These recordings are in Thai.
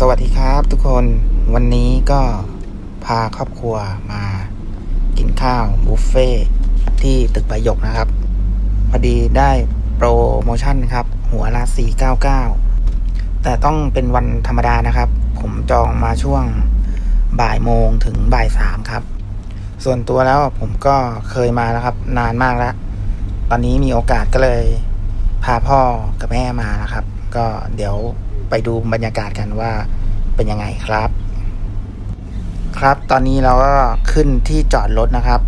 สวัสดีครับทุกคนวันนี้ก็พาครอบครัวมากินข้าวบุฟเฟ่ที่ตึกประยกนะครับ พอดีได้โปรโมชั่นครับ หัวละ 499 แต่ต้องเป็นวันธรรมดานะครับ ผมจองมาช่วงบ่ายโมงถึงบ่ายสามครับ ส่วนตัวแล้วผมก็เคยมาแล้วครับ นานมากแล้ว ตอนนี้มีโอกาสก็เลย พาพ่อกับแม่มานะครับ ก็เดี๋ยว ไปดูบรรยากาศกันว่าเป็นยังไงครับ ครับตอนนี้เราก็ขึ้นที่จอดรถนะครับ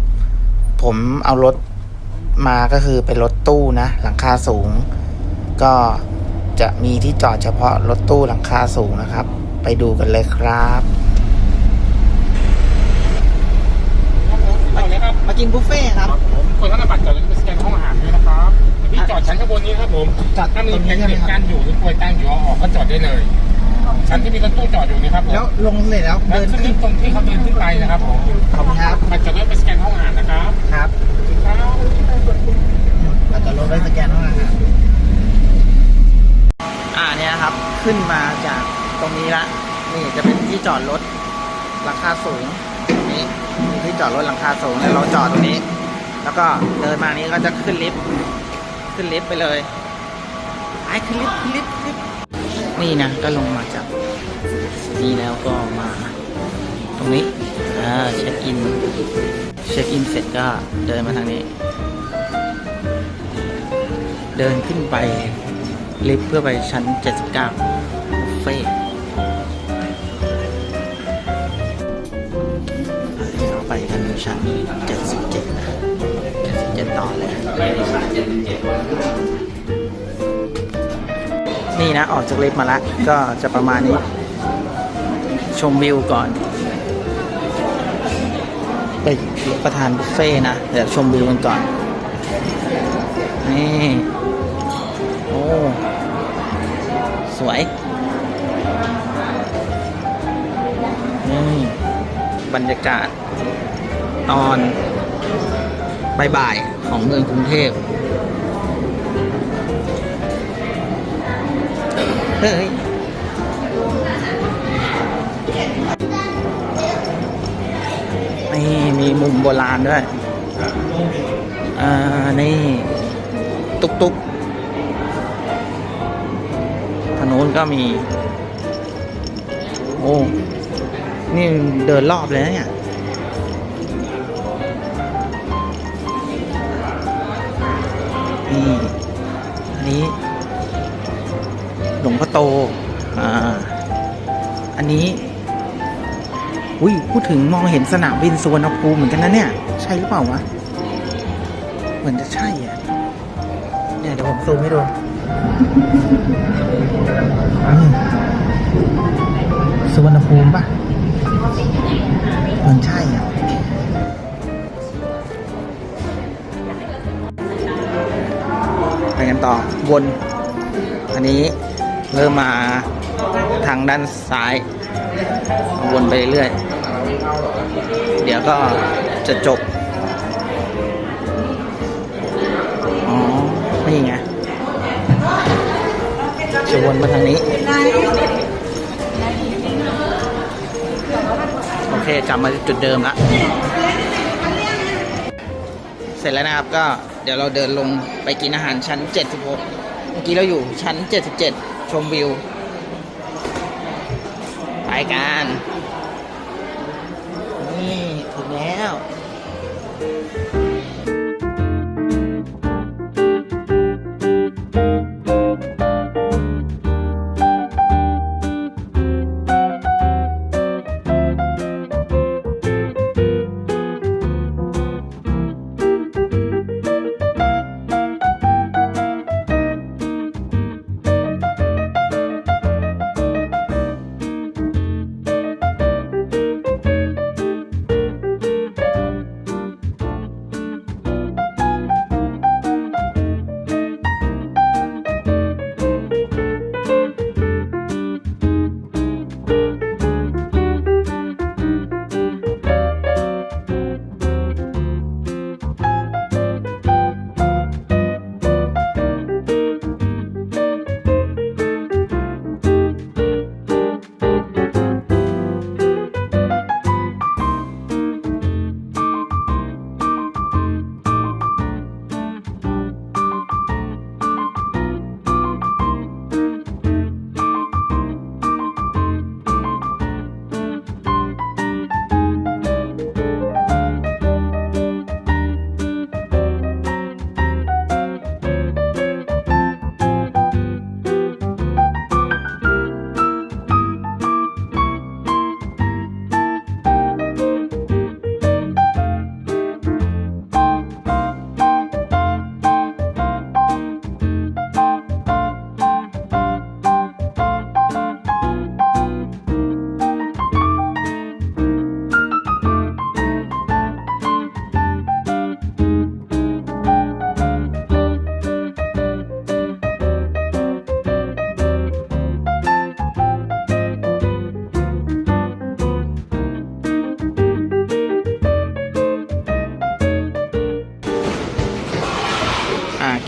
ผมเอารถมาก็คือเป็นรถตู้นะ หลังคาสูง ก็จะมีที่จอดเฉพาะรถตู้หลังคาสูงนะครับ ไปดูกันเลยครับครับผมต่อเลยครับมากินบุฟเฟ่ครับครับผมคนธนบัตรจอดรถไปสแกนห้องอาหารด้วยนะครับที่จอดชั้นข้างบนนี้ครับผมจอดถ้ามีตรงนี้แพ็กใช่ไหมเกจครับการอยู่หรือป่วยตั้งอยู่เอาออกก็จอ ดได้เลยชั้นที่มีรถตู้จอดอยู่นี่ครับผมแล้วลงเลยแล้วแล้วเดินขึ้นขึ้นตรงที่เขาเดินขึ้นไปนะครับผมขอบคุณครับบัตรจอดรถไปสแกนห้องอาหารนะครับครับครับเราจะลงไปสแกนห้องอาหารอ่าเนี่ยนะครับขึ้นมาจากตรงนี้ละนี่จะเป็นที่จอดรถหลังคาสูงตรงนี้มีที่จอดรถหลังคาสูงแล้วเราจอดตรงนี้ แล้วก็เดินมานี้ก็จะขึ้นลิฟต์ขึ้นลิฟต์ไปเลยไอ้ขึ้นลิฟต์ขึ้นลิฟต์ขึ้นลิฟต์ นี่นะก็ลงมาจากนี่แล้วก็มาตรงนี้อ่าเช็คอินเช็คอินเสร็จก็เดินมาทางนี้ เดินขึ้นไปลิฟต์เพื่อไปชั้น 79บุฟเฟ่เราไปกันชั้น 77 นะ77 ต่อเลย นี่นะออกจากลิฟต์มาล้วก็จะประมาณนี้ ชมวิวก่อนไปรับประทานบุฟเฟ่นะเดี๋ยวชมวิวกันก่อน นี่ โอ้ สวยนี่บรรยากาศตอนบ่ายๆของเมืองกรุงเทพ เฮ้ยนี่มีมุมโบราณด้วย อ่า นี่ ตุกตุกทางโน้นก็มี โอ้ นี่เดินรอบเลยนะเนี่ยนี่ งพ่อโตอ่าอันนี้อุ้ยพูดถึงมองเห็นสนามบินสุวรรณภูมิเหมือนกันนะเนี่ย ใช่หรือเปล่าวะ เหมือนจะใช่อะ เนี่ยเดี๋ยวผมซูมให้ดูอืมสุวรรณภูมิปะเหมือนใช่อะไปกันต่อวน อันนี้ เริ่มมาทางด้านซ้าย วนไปเรื่อย เดี๋ยวก็จะจบ อ๋อ นี่ไง จะวนมาทางนี้ โอเคกลับมาจุดเดิมละ เสร็จแล้วนะครับก็เดี๋ยวเราเดินลงไปกินอาหารชั้น 76 มื่อกี้เราอยู่ชั้น 77 ชมวิวไปกันนี่ ถึงแล้ว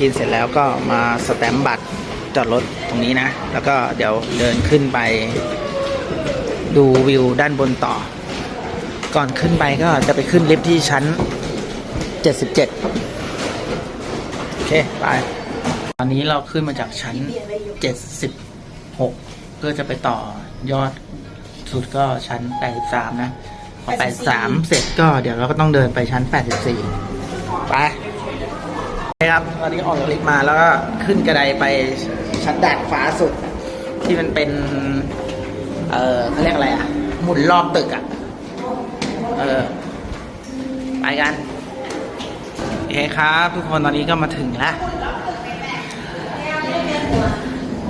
นเสร็จแล้วก็มาสแตมป์บัตรจอดรถตรงนี้นะ แล้วก็เดี๋ยวเดินขึ้นไป ดูวิวด้านบนต่อ ก่อนขึ้นไปก็จะไปขึ้นลิฟท์ที่ชั้น 77 โอเค ไป ตอนนี้เราขึ้นมาจากชั้น 76 เพื่อจะไปต่อยอดสุดก็ชั้น 83 นะ พอ 83 เสร็จก็เดี๋ยวเราก็ต้องเดินไปชั้น 84 ไป ครับตอนนี้ออกจากลิฟต์มาแล้วก็ขึ้นกระไดไปชั้นดาดฟ้าสุด ที่มันเป็น เออเขาเรียกอะไรอะ หมุนรอบตึกอะ เออ ไปกันโอเคครับทุกคนตอนนี้ก็มาถึงแล้ว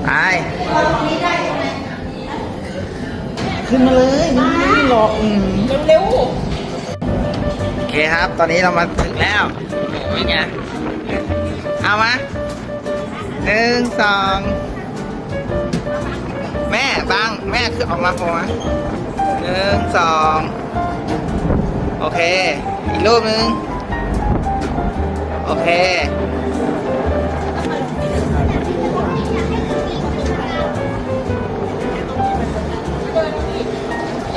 ไปขึ้นมาเลยไม่หลอกเร็วๆโอเคครับ ตอนนี้เรามาถึงแล้วโอ้ยไง เอามาหนึ่งสองแม่บังแม่คือออกมาพอมาหนึ่งสองโอเค อีกรูปหนึ่งโอเค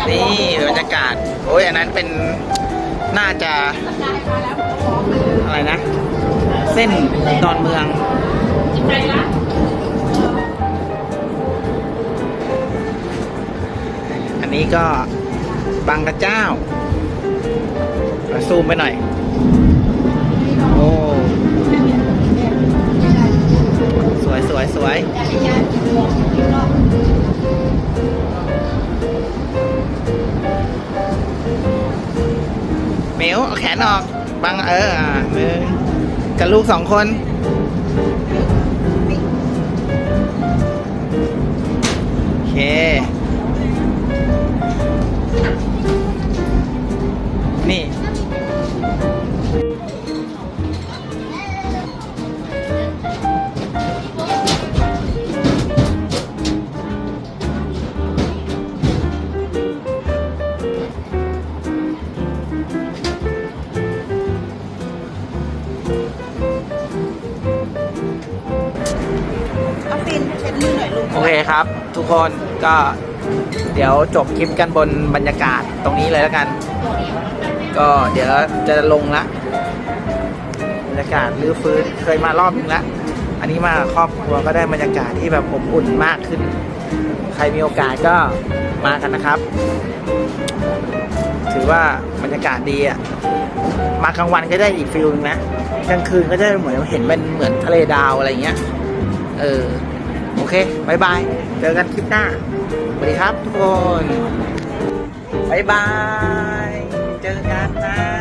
นี่บรรยากาศ โอ้ยอันนั้นเป็นน่าจะ อะไรนะ เส้นดอนเมืองอันนี้ก็บางกระเจ้ามาซูมไปหน่อย โอ้ สวยสวยสวยเมียวเอาแขนออก บังเอออะมือ กับลูกสองคน โอเค นี่ ครับ ทุกคนก็เดี๋ยวจบคลิปกันบนบรรยากาศตรงนี้เลยแล้วกัน ก็เดี๋ยวจะลงละบรรยากาศรื้อฟื้นเคยมารอบนึงละอันนี้มาครอบครัวก็ได้บรรยากาศที่แบบอบอุ่นมากขึ้น ใครมีโอกาสก็มากันนะครับ ถือว่าบรรยากาศดีอะมากลางวันก็ได้อีกฟิลนึงนะกลางคืนก็จะเหมือนเห็นเป็นเหมือนทะเลดาวอะไรเงี้ย เออ โอเคบายบาย เจอกันคลิปหน้า สวัสดีครับทุกคนบายบาย เจอกันนะ